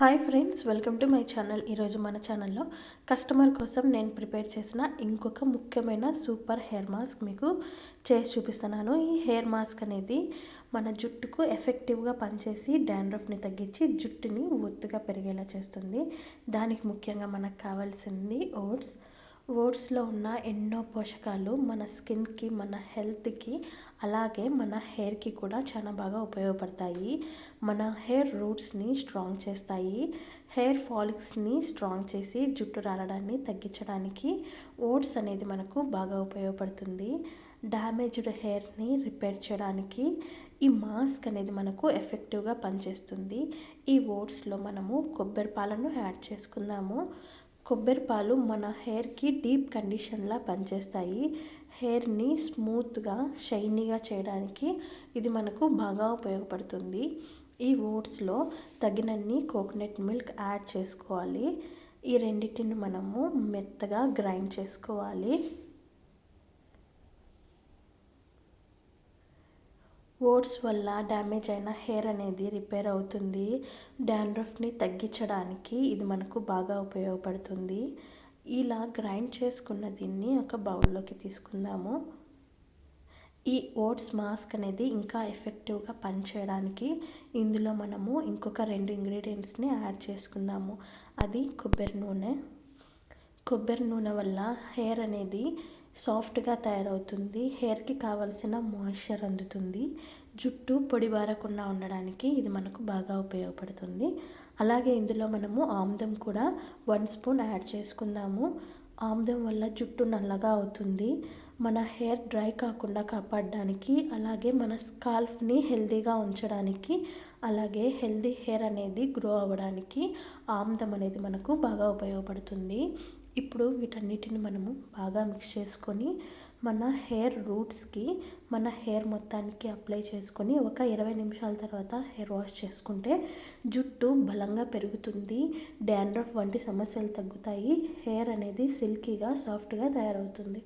Hi friends welcome to my channel. ఈరోజు మన ఛానల్లో కస్టమర్ కోసం నేను ప్రిపేర్ చేసిన ఇంకొక ముఖ్యమైన సూపర్ హెయిర్ మాస్క్ మీకు చేసి చూపిస్తున్నాను. ఈ హెయిర్ మాస్క్ అనేది మన జుట్టుకు ఎఫెక్టివ్గా పనిచేసి డాండ్రఫ్ని తగ్గించి జుట్టుని ఒత్తుగా పెరిగేలా చేస్తుంది. దానికి ముఖ్యంగా మనకు కావాల్సింది ఓట్స్. ఓట్స్లో ఉన్న ఎన్నో పోషకాలు మన స్కిన్కి మన హెల్త్కి అలాగే మన హెయిర్కి కూడా చాలా బాగా ఉపయోగపడతాయి. మన హెయిర్ రూట్స్ని స్ట్రాంగ్ చేస్తాయి. హెయిర్ ఫాలిక్స్ని స్ట్రాంగ్ చేసి జుట్టు రాలడాన్ని తగ్గించడానికి ఓట్స్ అనేది మనకు బాగా ఉపయోగపడుతుంది. డ్యామేజ్డ్ హెయిర్ని రిపేర్ చేయడానికి ఈ మాస్క్ అనేది మనకు ఎఫెక్టివ్గా పనిచేస్తుంది. ఈ ఓట్స్లో మనము కొబ్బరి పాలను యాడ్ చేసుకుందాము. కొబ్బరి పాలు మన హెయిర్కి డీప్ కండిషన్లా పనిచేస్తాయి. హెయిర్ని స్మూత్గా షైనీగా చేయడానికి ఇది మనకు బాగా ఉపయోగపడుతుంది. ఈ ఓట్స్లో తగినన్ని కోకోనట్ మిల్క్ యాడ్ చేసుకోవాలి. ఈ రెండింటిని మనము మెత్తగా గ్రైండ్ చేసుకోవాలి. ఓట్స్ వల్ల డ్యామేజ్ అయిన హెయిర్ అనేది రిపేర్ అవుతుంది. డాండ్రఫ్ని తగ్గించడానికి ఇది మనకు బాగా ఉపయోగపడుతుంది. ఇలా గ్రైండ్ చేసుకున్న దీన్ని ఒక బౌల్లోకి తీసుకుందాము. ఈ ఓట్స్ మాస్క్ అనేది ఇంకా ఎఫెక్టివ్గా పనిచేయడానికి ఇందులో మనము ఇంకొక రెండు ఇంగ్రీడియంట్స్ని యాడ్ చేసుకుందాము. అది కొబ్బరి నూనె. కొబ్బరి నూనె వల్ల హెయిర్ అనేది సాఫ్ట్గా తయారవుతుంది. హెయిర్కి కావలసిన మాయిశ్చర్ అందుతుంది. జుట్టు పొడిబారకుండా ఉండడానికి ఇది మనకు బాగా ఉపయోగపడుతుంది. అలాగే ఇందులో మనము ఆముదం కూడా వన్ స్పూన్ యాడ్ చేసుకుందాము. ఆముదం వల్ల జుట్టు నల్లగా అవుతుంది. మన హెయిర్ డ్రై కాకుండా కాపాడడానికి అలాగే మన స్కాల్ఫ్ని హెల్తీగా ఉంచడానికి అలాగే హెల్తీ హెయిర్ అనేది గ్రో అవ్వడానికి ఆముదం అనేది మనకు బాగా ఉపయోగపడుతుంది. ఇప్పుడు వీటన్నిటిని మనము బాగా మిక్స్ చేసుకొని మన హెయిర్ రూట్స్కి మన హెయిర్ మొత్తానికి అప్లై చేసుకొని ఒక ఇరవై నిమిషాల తర్వాత హెయిర్ వాష్ చేసుకుంటే జుట్టు బలంగా పెరుగుతుంది డాండ్రఫ్ వంటి సమస్యలు తగ్గుతాయి హెయిర్ అనేది సిల్కీగా సాఫ్ట్గా తయారవుతుంది.